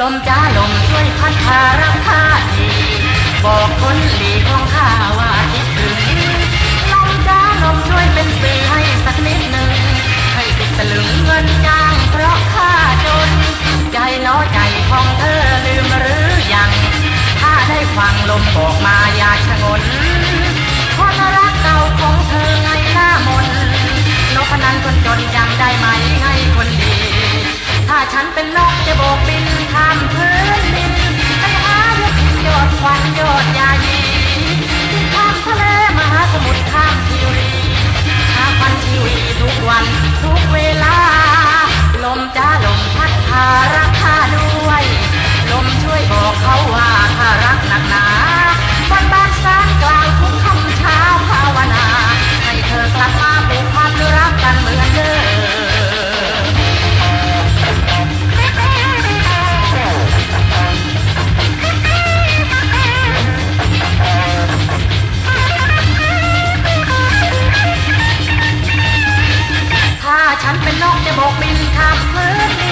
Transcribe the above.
ลมจ้าลมช่วยพัดพารักพาดีบอกคนหลีของข้าว่า ข้ารักข้าด้วย ลมช่วยบอกเขาว่าข้ารักหนักหบนบ้านสางกลาวทุกคำช้าภาวนา ให้เธอกลับาผูกพันรักกันเหมือนเดิมฉันเป็นนกจะบอกบินข้ามพื้นดิน